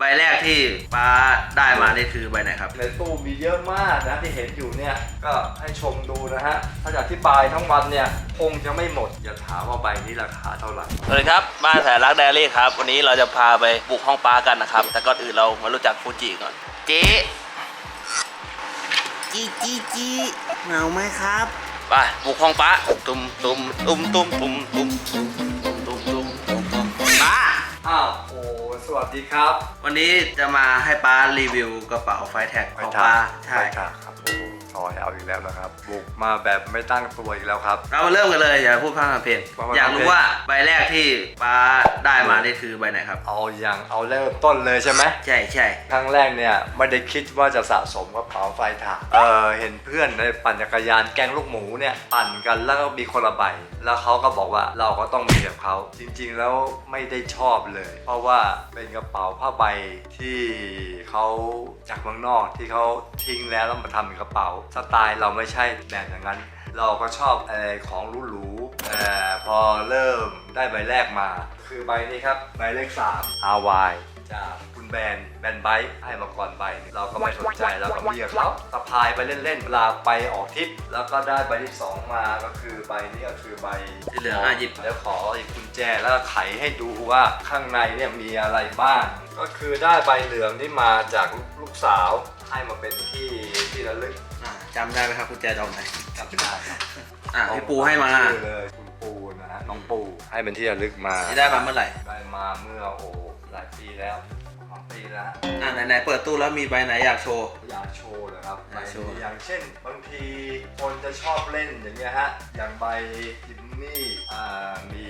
ใบแรกที่ป้าได้มานี่คือใบไหนครับ ในตู้มีเยอะมากนะที่เห็นอยู่เนี่ยก็ให้ชมดูนะฮะ ถ้าจะอธิบายทั้งวันเนี่ยคงจะไม่หมด อย่าถามว่าใบนี้ราคาเท่าไหร่ สวัสดีครับบ้านแสนรักแดรี่ครับ วันนี้เราจะพาไปบุกห้องป้ากันนะครับ แต่ก่อนอื่นเรามารู้จักฟูจิก่อน เจ๊จีจีจีเหงาไหมครับ ไปบุกห้องป้าตุ้มตุ้มตุ้มตุ้มตุ้มตุ้มตุ้มตุ้มตุ้มตุ้มตุ้มป้าอ้าวโอ้ สวัสดีครับ วันนี้จะมาให้ป้ารีวิวกระเป๋าไฟแท็กของป้าใช่ไปถากครับโอ้โห ซอยเอาอีกแล้วนะครับ บุกมาแบบไม่ตั้งตัวอีกแล้วครับ เรามาเริ่มกันเลยอย่าพูดพร่ำทำเพลงว่าว่าอยากรู้ว่าใบแรกที่ป้าได้มานี่คือใบไหนครับ เอาอย่างเอาเริ่มต้นเลยใช่ไหม ใช่ใช่ครั้งแรกเนี่ยไม่ได้คิดว่าจะสะสมกระเป๋าไฟถากเออเห็นเพื่อนในปั่นจักรยานแก๊งลูกหมูเนี่ยปั่นกันแล้วก็มีคนละใบแล้วเขาก็บอกว่าเราก็ต้องมีแบบเขาจริงๆแล้วไม่ได้ชอบเลย เพราะว่าเป็นกระเป๋าผ้าใบที่เขาจากเมืองนอกที่เขาทิ้งแล้วแล้วมาทำเป็นกระเป๋าสไตล์เราไม่ใช่แบบอย่างนั้น เราก็ชอบอะไรของหรูๆแต่พอเริ่มได้ใบแรกมา คือใบนี้ครับ ใบเลข3 RY จาก คุณแบรนด์แบรนด์ไบค์ให้มาก่อนใบหนึ่งเราก็ไม่สนใจเราก็เรียกเขาสะพายไปเล่นๆเวลาไปออกทริปแล้วก็ได้ใบที่2มาก็คือใบนี้ก็คือใบที่เหลืออะหยิบ แล้วขออีกกุญแจแล้วก็ไขให้ดูว่าข้างในเนี่ยมีอะไรบ้าง ก็คือได้ใบเหลืองที่มาจากลูกสาวให้มาเป็นที่ที่ระลึกอะจำได้ไหมครับกุญแจดอกไหนจำได้ครับอะพี่ปูให้มาชื่อเลยคุณปูนะฮะน้องปูให้เป็นที่ระลึกมา ที่ได้มาเมื่อไหร่ได้มาเมื่อโอ้หลายปีแล้ว สองปีแล้วอะไหนๆเปิดตู้แล้วมีใบไหนอยากโชว์ อยากโชว์เลยครับอยากโชว์อย่างเช่น บางทีคนจะชอบเล่นอย่างเงี้ยฮะอย่างใบจิมมี่อ่ามี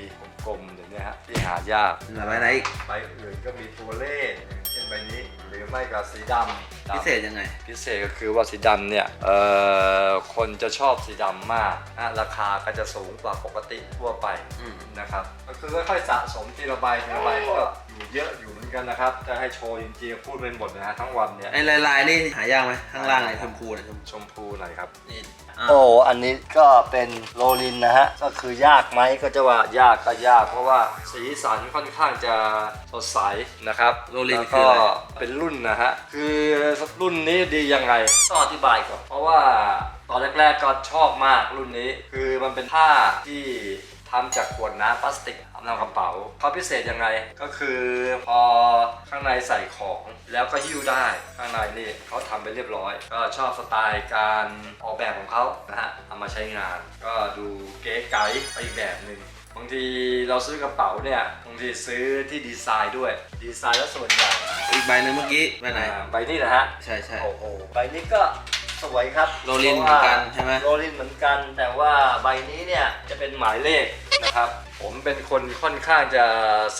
กลมๆอย่างเงี้ยฮะที่หายากเหลือใบไหนอีกใบอื่นก็มีตัวเลขอย่างเช่นใบนี้ หรือไม่ก็สีดำพิเศษยังไง พิเศษก็คือว่าสีดำเนี่ยเอ่อคนจะชอบสีดำมากนะราคาก็จะสูงกว่าปกติทั่วไปอืม นะครับก็คือค่อยๆสะสมทีละใบทีละใบก็ อยู่เยอะอยู่เหมือนกันนะครับจะให้โชว์จริงๆพูดเป็นหมดนะฮะทั้งวันเนี่ยไอ้ลายๆนี่หายากไหมข้างล่างไอ้ชมพูเนี่ยชมชมพูหน่อยครับ นี่อะโอ้ อันนี้ก็เป็นโรลินนะฮะ ก็คือยากไหมก็จะว่ายากก็ยาก เพราะว่าสีสันค่อนข้างจะสดใสนะครับโรลินแล้วคือก็อะไรเป็นรุ่นนะฮะ คือรุ่นนี้ดียังไงต้องอธิบายก่อน เพราะว่าตอนแรกๆก็ชอบมากรุ่นนี้ คือมันเป็นผ้าที่ ทำจากขวดน้ำพลาสติกทำนำกระเป๋าเขาพิเศษยังไงก็คือพอข้างในใส่ของแล้วก็หิ้วได้ ข้างในนี่เขาทำไปเรียบร้อย ก็ชอบสไตล์การออกแบบของเขานะฮะเอามาใช้งาน ก็ดูเก๋ไก๋ไปอีกแบบหนึ่งบางทีเราซื้อกระเป๋าเนี่ยบางทีซื้อที่ดีไซน์ด้วย ดีไซน์แล้วส่วนใหญ่อีกใบหนึ่งเมื่อกี้ใบไหนอ่าใบนี้นะฮะใช่ใช่โอ้โหใบนี้ก็ สวยครับโรลินเหมือนกันใช่ไหมโรลินเหมือนกัน แต่ว่าใบนี้เนี่ยจะเป็นหมายเลขนะครับ ผมเป็นคนค่อนข้างจะ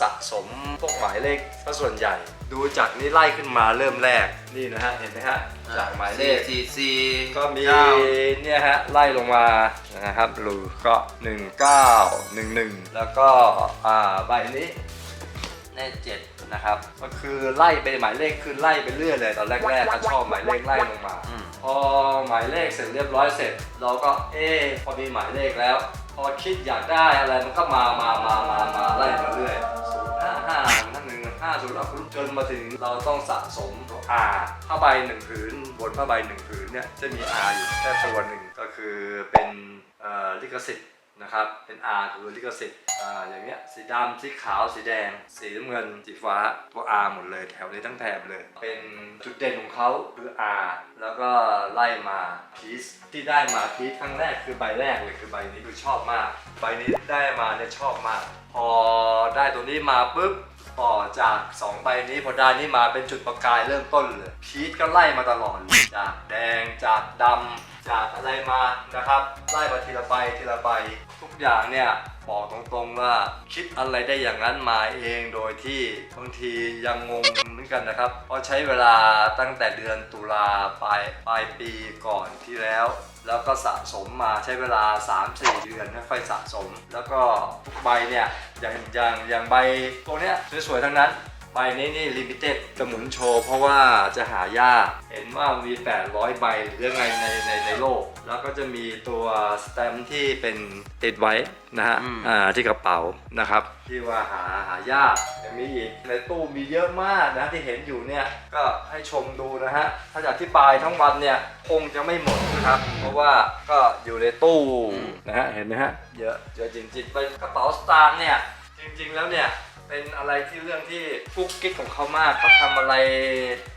สะสมพวกหมายเลขซะส่วนใหญ่ ดูจากนี้ไล่ขึ้นมาเริ่มแรกนี่นะฮะเห็นไหมฮะจากหมายเลข สี่สี่ก็มีเก้าเนี่ยฮะไล่ลงมานะครับรูก็ 1911 แล้วก็อ่าใบนี้เลขเจ็ด นะครับก็คือไล่ไปหมายเลขคือไล่ไปเรื่อยเลยตอนแรกๆก็ชอบหมายเลขไล่ลงมา อืม พอหมายเลขเสร็จเรียบร้อยเสร็จ เราก็เอ๊ะพอมีหมายเลขแล้ว พอคิดอยากได้อะไรมันก็มามามามามาไล่มาเรื่อยศูนย์ห้าห้าห้าหนึ่งห้าศูนย์จนมาถึงเราต้องสะสมตัว R ผ้าใบหนึ่งผืนบนผ้าใบหนึ่งผืนเนี่ยจะมี R อยู่แค่ตัวหนึ่งก็คือเป็นเอ่อลิขสิทธิ์ นะครับ เป็น R คือลิขสิทธิ์อ่าอย่างเงี้ยสีดำสีขาวสีแดง สีน้ำเงินสีฟ้าตัว R หมดเลยแถวนี้ทั้งแถบเลย เป็นจุดเด่นของเขาคือ R แล้วก็ไล่มาพีซที่ได้มาพีซครั้งแรกคือใบแรกเลยคือใบนี้คือชอบมาก ใบนี้ได้มาเนี่ยชอบมาก พอได้ตัวนี้มาปุ๊บต่อจาก 2 ใบนี้พอได้นี่มาเป็นจุดประกายเริ่มต้นเลย พีทก็ไล่มาตลอดจากแดงจากดำ จากอะไรมานะครับไล่มาทีละใบทีละใบทุกอย่างเนี่ยบอกตรงๆว่าคิดอะไรได้อย่างนั้นมาเองโดยที่บางทียังงงเหมือนกันนะครับเพราะใช้เวลาตั้งแต่เดือนตุลาปลายปลายปีก่อนที่แล้ว แล้วก็สะสมมาใช้เวลา 3-4 เดือนค่อยๆสะสม แล้วก็ทุกใบเนี่ยอย่างอย่างอย่างใบตัวเนี้ยสวยๆทั้งนั้น ใบนี้นี่ลิมิเต็ดจะหมุนโชว์เพราะว่าจะหายากเห็นว่ามี 800 ใบหรือยังไงในในในโลก แล้วก็จะมีตัวสแตมป์ที่เป็นติดไว้นะฮะอืมอ่าที่กระเป๋านะครับ ที่ว่าหาหายากยังมีอีกในตู้มีเยอะมากนะที่เห็นอยู่เนี่ยก็ให้ชมดูนะฮะถ้าจะอธิบายทั้งวันเนี่ยคงจะไม่หมดนะครับ เพราะว่าก็อยู่ในตู้นะฮะเห็นไหมฮะเยอะเยอะจริงๆเป็นกระเป๋าสตางค์เนี่ยจริงๆแล้วเนี่ย เป็นอะไรที่เรื่องที่ฟุกกิ๊กของเขามากเขาทำอะไร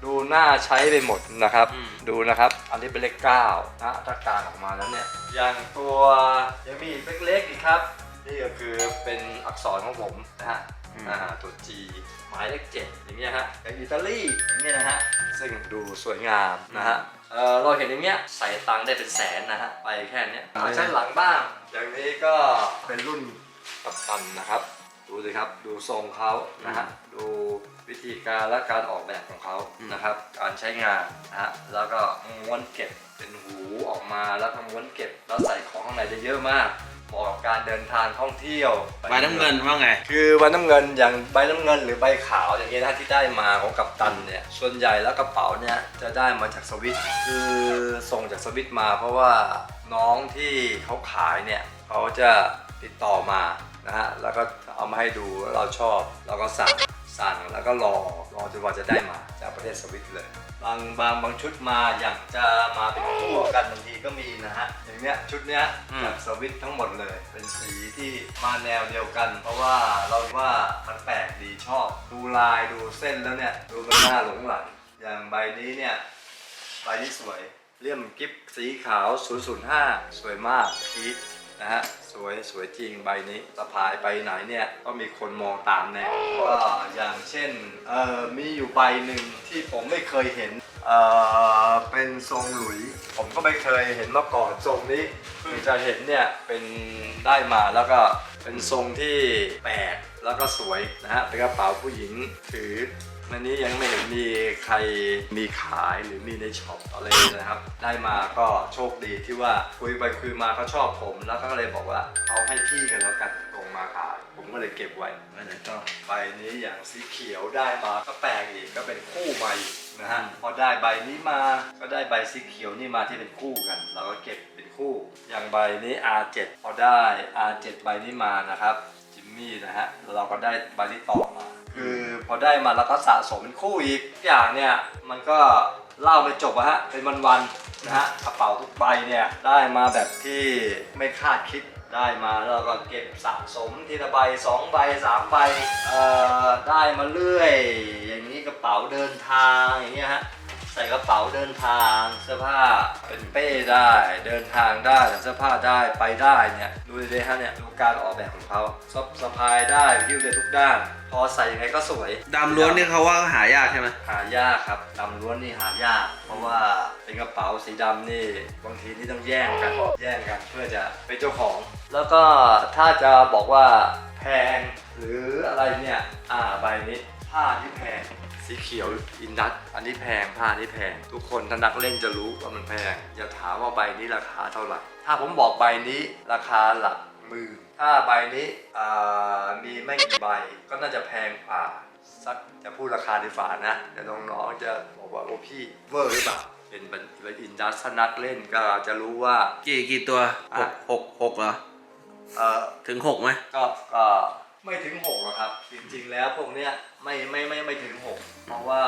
ดูน่าใช้ไปหมดนะครับ อืม ดูนะครับ อันนี้เป็นเลขเก้านะถ้าการออกมาแล้วเนี่ย อย่างตัวยังมีอีกเล็กๆอีกครับ นี่ก็คือเป็นอักษรของผมนะฮะอืมอ่าตัว G หมายเลขเจ็ดอย่างเงี้ยฮะอย่างอิตาลีอย่างเงี้ยนะฮะซึ่งดูสวยงามนะฮะเออเราเห็นอย่างเงี้ยใส่ตังค์ได้เป็นแสนนะฮะไปแค่เนี้ยเอาใช้หลังบ้าง อย่างนี้ก็เป็นรุ่นกัปตันนะครับ ดูสิครับดูทรงเขานะฮะดูวิธีการและการออกแบบของเขานะครับ การใช้งานนะฮะแล้วก็ม้วนเก็บเป็นหูออกมาแล้วก็ม้วนเก็บแล้วใส่ของข้างในได้เยอะมากเหมาะกับการเดินทางท่องเที่ยวใบน้ำเงินว่าไง คือใบน้ำเงินอย่างใบน้ำเงินหรือใบขาวอย่างเงี้ยนะที่ได้มาของกัปตันเนี่ยส่วนใหญ่แล้วกระเป๋าเนี่ยจะได้มาจากสวิตคือส่งจากสวิตมา เพราะว่าน้องที่เขาขายเนี่ยเขาจะติดต่อมา นะฮะแล้วก็เอามาให้ดูแล้วเราชอบเราก็สั่งสั่งแล้วก็รอรอจนกว่าจะได้มาจากประเทศสวิตเลย บางบางบางชุดมาอยากจะมาเป็นคู่กันบางทีก็มีนะฮะอย่างเนี้ยชุดเนี้ยอืมจากสวิตทั้งหมดเลย เป็นสีที่มาแนวเดียวกัน เพราะว่าเราว่ามันแปลกดีชอบ ดูลายดูเส้นแล้วเนี่ยดูมันน่าหลงไหลอย่างใบนี้เนี่ยใบนี้สวยเลี่ยมกิฟสีขาว 005 สวยมากพีท นะฮะสวยสวยจริงใบนี้สะพายไปไหนเนี่ยก็มีคนมองตามแน่ก็อย่างเช่นเอ่อมีอยู่ใบหนึ่งที่ผมไม่เคยเห็นเอ่อเป็นทรงหลุย ผมก็ไม่เคยเห็นมาก่อนทรงนี้เพิ่งจะเห็นเนี่ยเป็นได้มาแล้วก็เป็นทรงที่แปลกแล้วก็สวยนะฮะเป็นกระเป๋าผู้หญิงถือ ในนี้ยังไม่เห็นมีใครมีขายหรือมีในช็อปอะไรเลยนะครับ ได้มาก็โชคดีที่ว่าคุยไปคุยมาเขาชอบผม แล้วก็เลยบอกว่าเอาให้พี่กันแล้วกันตรงมาขายผมก็เลยเก็บไว้ไปไหนต่อใบนี้อย่างสีเขียวได้มาก็แปลกอีกก็เป็นคู่ใหม่นะฮะพอได้ใบนี้มาก็ได้ใบสีเขียวนี่มาที่เป็นคู่กัน เราก็เก็บเป็นคู่ อย่างใบนี้ R7 พอได้ R7 ใบนี้มานะครับ จิมมี่นะฮะแล้วเราก็ได้ใบที่ต่อมา คือพอได้มาแล้วก็สะสมเป็นคู่อีกทุกอย่างเนี่ยมันก็เล่าไม่จบอะฮะเป็นวันๆนะฮะกระเป๋าทุกใบเนี่ยได้มาแบบที่ไม่คาดคิดได้มาแล้วเราก็เก็บสะสมทีละใบสองใบสามใบเอ่อได้มาเรื่อย อย่างนี้กระเป๋าเดินทางอย่างเงี้ยฮะ ใส่กระเป๋าเดินทางเสื้อผ้าเป็นเป้ได้เดินทางได้ใส่เสื้อผ้าได้ไปได้เนี่ยดูดิฮะเนี่ยดูการออกแบบของเขาซับสะพายได้หิ้วได้ทุกด้าน พอใส่ยังไงก็สวยดำล้วนนี่เขาว่าหายากใช่ไหมหายากครับดำล้วนนี่หายาก เพราะว่าเป็นกระเป๋าสีดำนี่บางทีนี่ต้องแย่งกันแย่งกันเพื่อจะเป็นเจ้าของ แล้วก็ถ้าจะบอกว่าแพงหรืออะไรเนี่ยอ่าใบนี้ผ้าที่แพง สีเขียวอินดัสอันนี้แพงผ้านี้แพง ทุกคนถ้านักเล่นจะรู้ว่ามันแพง อย่าถามว่าใบนี้ราคาเท่าไหร่ ถ้าผมบอกใบนี้ราคาหลักหมื่นถ้าใบนี้อ่ามีไม่กี่ใบก็น่าจะแพงกว่าสักจะพูดราคาดีฝ่านะเดี๋ยวน้องๆจะบอกว่าโอ้พี่เวอร์หรือเปล่าเป็นเป็นเป็นอินดัสถ้านักเล่นก็จะรู้ว่ากี่กี่ตัวหอะกหกหกเหรอเออถึงหกไหมก็ก็ไม่ถึงหกหรอกครับ จริงๆแล้วพวกเนี้ยไม่ไม่ไม่ไม่ถึงหกเพราะว่า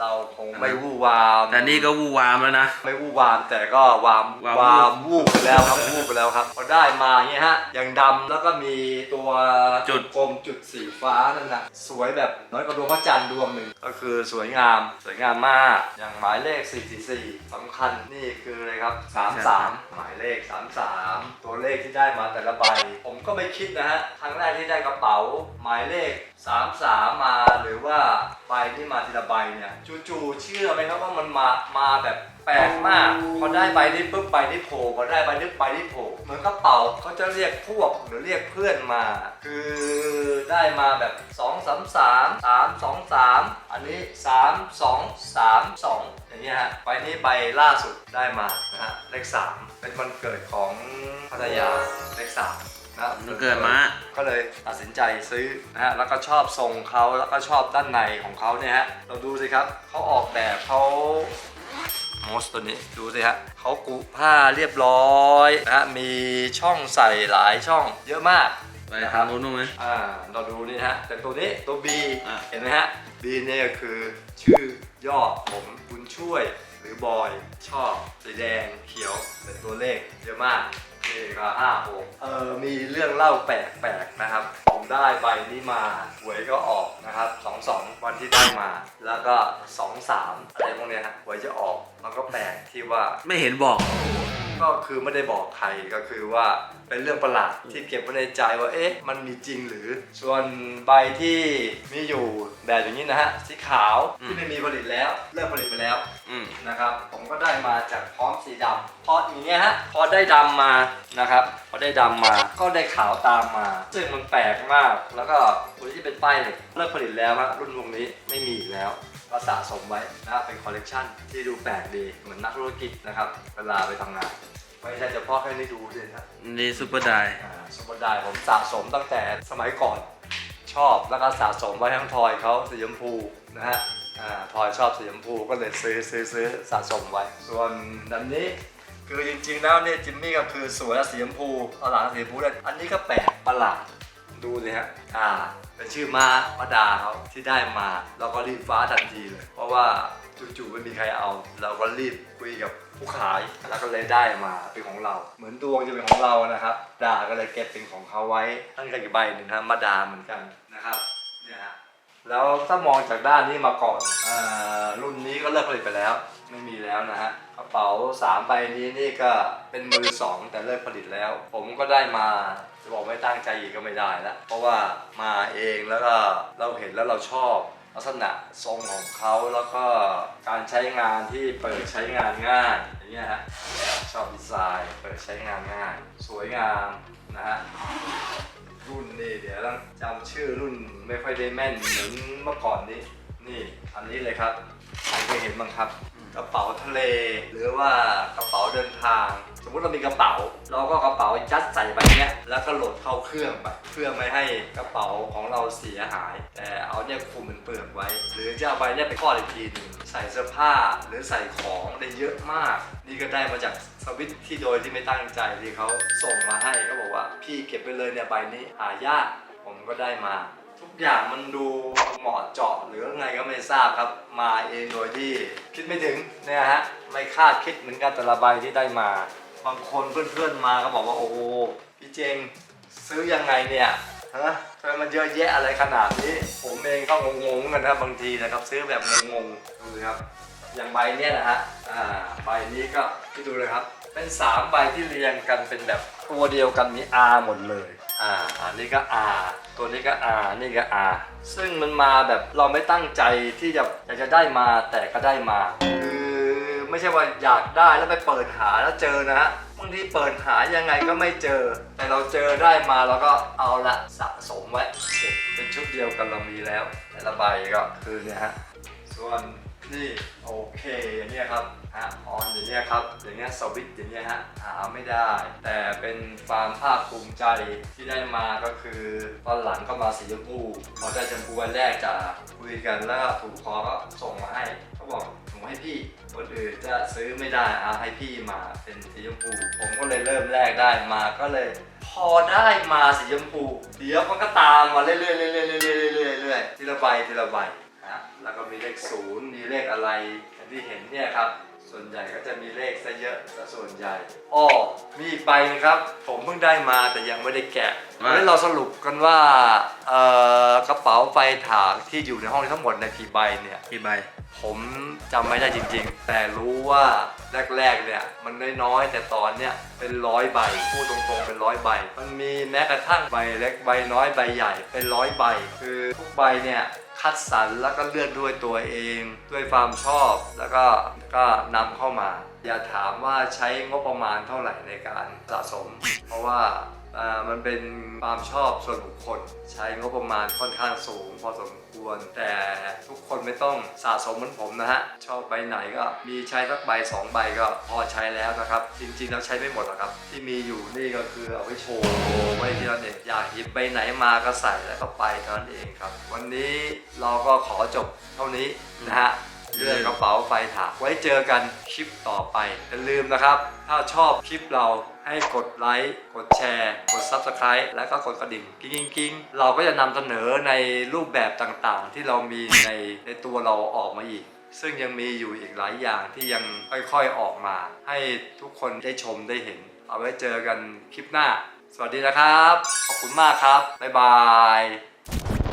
เราคงไม่วู่วาม แต่นี่ก็วูวามแล้วนะ ไม่วู่วามแต่ก็วามวามวามวูบไปแล้วครับวูบไปแล้วครับพอได้มาอย่างเงี้ยฮะอย่างดำแล้วก็มีตัวจุด กลมจุดสีฟ้านั่นนะสวยแบบน้อยกว่าดวงพระจันทร์ดวงหนึ่งก็คือสวยงามสวยงามมาก อย่างหมายเลข 444สำคัญนี่คืออะไรครับ 33 หมายเลข 33 ตัวเลขที่ได้มาแต่ละใบ ผมก็ไม่คิดนะฮะครั้งแรกที่ได้กระเป๋า หมายเลข 33 มาหรือว่าใบที่มาทีละใบเนี่ยจู่ๆเชื่อไหมครับว่ามันมามาแบบแปลกมากพอได้ใบนี้ปุ๊บใบนี้โผล่พอได้ใบนี้ใบนี้โผล่เหมือนกระเป๋าเขาจะเรียกพวกหรือเรียกเพื่อนมา คือได้มาแบบ 2 3 3 3 2 3 อันนี้ 3 2 3 2 อย่างเงี้ยฮะใบนี้ใบล่าสุดได้มานะฮะเลข3เป็นวันเกิดของภรรยาเลข3 นะมันเกิดมาก็เลยตัดสินใจซื้อนะฮะแล้วก็ชอบทรงเขาแล้วก็ชอบด้านในของเขาเนี่ยฮะเราดูสิครับเขาออกแบบเขามอสตัวนี้ดูสิฮะเขากุผ้าเรียบร้อยนะฮะมีช่องใส่หลายช่องเยอะมากไปนะคทารังบนู้นบ้างไหมอ่า เราดูนี่ฮะ แต่ตัวนี้ตัว B อะเห็นไหมฮะ B เนี่ยก็คือชื่อย่อผมบุญช่วยหรือบอยชอบสีแดงเขียวเป็นตัวเลขเยอะมาก นี่ก็ห้าหกเออมีเรื่องเล่าแปลกๆนะครับ ผมได้ใบนี้มาหวยก็ออกนะครับสองสองวันที่ได้มา แล้วก็สองสามอะไรพวกเนี้ยฮะหวยจะออกมันก็แปลกที่ว่าไม่เห็นบอก ก็คือไม่ได้บอกใครก็คือว่าเป็นเรื่องประหลาดที่เก็บไว้ในใจว่าเอ๊ะมันมีจริงหรือ ส่วนใบที่มีอยู่แบบอย่างนี้นะฮะสีขาวอืมที่ไม่มีผลิตแล้วเลิกผลิตไปแล้วอืมนะครับผมก็ได้มาจากพร้อมสีดำพออย่างเงี้ยฮะพอได้ดำมานะครับพอได้ดำมาก็ได้ขาวตามมา ซึ่งมันแปลกมาก แล้วก็ตัวที่เป็นป้ายเนี่ยเลิกผลิตแล้วฮะรุ่นวงนี้ไม่มีอีกแล้ว ก็สะสมไว้นะครับเป็นคอลเลกชันที่ดูแปลกดีเหมือนนักธุรกิจนะครับ เวลาไปทำงาน ไม่ใช่เฉพาะแค่นี้ดูเลยนะนี่ซูเปอร์ไดอ่าสมบูรณ์ได้ผมสะสมตั้งแต่สมัยก่อนชอบแล้วก็สะสมไว้ทั้งทอยเขาสีชมพูนะฮะอ่าทอยชอบสีชมพูก็เลยซื้อซื้อซื้อสะสมไว้ ส่วนดันนี้คือจริงๆแล้วเนี่ยจิมมี่ก็คือสวยและสีชมพูเอาหลังสีชมพูเลยอันนี้ก็แปลกประหลาดดูเลยฮะอ่า็นชื่อม้ามาดาเขาที่ได้มา เราก็รีบฟ้าทันทีเลย เพราะว่าจู่ๆไม่มีใครเอา เราก็รีบคุยกับผู้ขายแล้วก็เลยได้มาเป็นของเรา เหมือนดวงจะเป็นของเรานะครับดาก็เลยเก็บเป็นของเขาไว้ตั้งแต่กี่ใบหนึ่งนะมาดาเหมือนกันนะครับเนี่ยฮะแล้วถ้ามองจากด้านนี้มาก่อนอรุ่นนี้ก็เลิกผลิตไปแล้ว ไม่มีแล้วนะฮะกระเป๋า3ใบนี้นี่ก็เป็นมือสองแต่เลิกผลิตแล้ว ผมก็ได้มา จะบอกไม่ตั้งใจอีกก็ไม่ได้แล้วเพราะว่ามาเองแล้วก็เราเห็นแล้วเราชอบลักษณะทรงของเขาแล้วก็การใช้งานที่เปิดใช้งานง่ายอย่างเงี้ยฮะชอบดีไซน์เปิดใช้งานง่าย สวยงามนะฮะรุ่นนี่เดี๋ยวต้องจำชื่อรุ่นไม่ค่อยได้แม่นเหมือนเมื่อก่อนนี้นี่อันนี้เลยครับใครเคยเห็นบ้างครับ กระเป๋าทะเล หรือว่ากระเป๋าเดินทาง สมมติเรามีกระเป๋า เราก็กระเป๋ายัดใส่ไปเนี้ยแล้วก็โหลดเข้าเครื่องไปเพื่อไม่ให้กระเป๋าของเราเสียหาย แต่เอาเนี่ยคุมเป็นเปลือกไว้ หรือจะเอาไปเนี่ยไปทอดอีกทีหนึงใส่เสื้อผ้าหรือใส่ของได้เยอะมาก นี่ก็ได้มาจากสวิตที่โดยที่ไม่ตั้งใจที่เขาส่งมาให้เขาบอกว่าพี่เก็บไปเลยเนี่ยใบนี้หายากผมก็ได้มาทุกอย่างมันดูเหมาะเจาะหรือไงก็ไม่ทราบครับ มาเองโดยที่คิดไม่ถึงเนี่ยฮะไม่คาดคิดเหมือนกันแต่ละใบที่ได้มา บางคนเพื่อนๆมาก็บอกว่าโอ้โหพี่เจงซื้อยังไงเนี่ยฮะทำไมมันเยอะแยะอะไรขนาดนี้ ผมเองก็งงๆกันนะบางทีนะครับ ซื้อแบบงงๆดูครับ อย่างใบเนี้ยนะฮะอ่าใบนี้ก็ที่ดูเลยครับ เป็นสามใบที่เรียงกันเป็นแบบตัวเดียวกันมี R หมดเลยอ่าอันนี้ก็ R ตัวนี้ก็ R นี่ก็ R ซึ่งมันมาแบบเราไม่ตั้งใจที่จะอยากจะได้มาแต่ก็ได้มาคือ ไม่ใช่ว่าอยากได้แล้วไปเปิดหาแล้วเจอนะฮะบางทีเปิดหายังไงก็ไม่เจอ แต่เราเจอได้มาเราก็เอาละสะสมไว้เป็นชุดเดียวกันเรามีแล้ว แต่ละใบก็คือเนี่ยฮะส่วนนี่โอเคอย่างเงี้ยครับฮะออนอย่างเงี้ยครับอย่างเงี้ยสวิตอย่างเงี้ยฮะหาไม่ได้ แต่เป็นความภาคภูมิใจที่ได้มาก็คือ ตอนหลังก็มาสีชมพูพอได้ชมพูวันแรกจะคุยกันแล้วถูกคอก็ส่งมาให้เขาบอก ให้พี่คนอื่นจะซื้อไม่ได้เอาให้พี่มาเป็นสีชมพู ผมก็เลยเริ่มแรกได้มาก็เลย พอได้มาสีชมพู เดี๋ยวมันก็ตามมาเรื่อยๆเรื่อยๆเรื่อยๆเรื่อยๆเรื่อยๆทีละใบทีละใบนะฮะแล้วก็มีเลขศูนย์มีเลขอะไรอย่างที่เห็นเนี่ยครับ ส่วนใหญ่ก็จะมีเลขซะเยอะซะส่วนใหญ่อ้อมีอีกใบหนึงครับ ผมเพิ่งได้มาแต่ยังไม่ได้แกะว่าแล้วเราสรุปกันว่าเอ่อกระเป๋าไฟถางที่อยู่ในห้องนี้ทั้งหมดในยกี่ใบเนี่ย กี่ใบ ผมจำไม่ได้จริงๆ แต่รู้ว่าแรกๆ เนี่ย มันน้อยๆ แต่ตอนเนี้ยเป็นร้อยใบพูดตรงๆเป็นร้อยใบ มันมีแม้กระทั่งใบเล็กใบน้อยใบใหญ่เป็นร้อยใบ คือทุกใบเนี่ย คัดสรรแล้วก็เลือกด้วยตัวเอง ด้วยความชอบแล้วก็ก็นำเข้ามา อย่าถามว่าใช้งบประมาณเท่าไหร่ในการสะสม เพราะว่า อ่ามันเป็นความชอบส่วนบุคคล ใช้งบประมาณค่อนข้างสูงพอสมควร แต่ทุกคนไม่ต้องสะสมเหมือนผมนะฮะ ชอบใบไหนก็มีใช้สักใบสองใบก็พอใช้แล้วนะครับ จริงๆแล้วใช้ไม่หมดหรอกครับ ที่มีอยู่นี่ก็คือเอาไว้โชว์ไว้ที่นั่นเองอยากหยิบใบไหนมาก็ใส่แล้วก็ไปเท่านั้นเองครับ วันนี้เราก็ขอจบเท่านี้นะฮะ เรื่องกระเป๋าไฟถากไว้เจอกันคลิปต่อไปอย่าลืมนะครับ ถ้าชอบคลิปเราให้กดไลค์ กดแชร์ กด Subscribe แล้วก็กดกระดิ่งกิ้งกิ้งกิ้งเราก็จะนำเสนอในรูปแบบต่างๆ ที่เรามีในในตัวเราออกมาอีก ซึ่งยังมีอยู่อีกหลายอย่างที่ยังค่อยๆออกมา ให้ทุกคนได้ชมได้เห็น เอาไว้เจอกันคลิปหน้า สวัสดีนะครับ ขอบคุณมากครับ บ๊ายบาย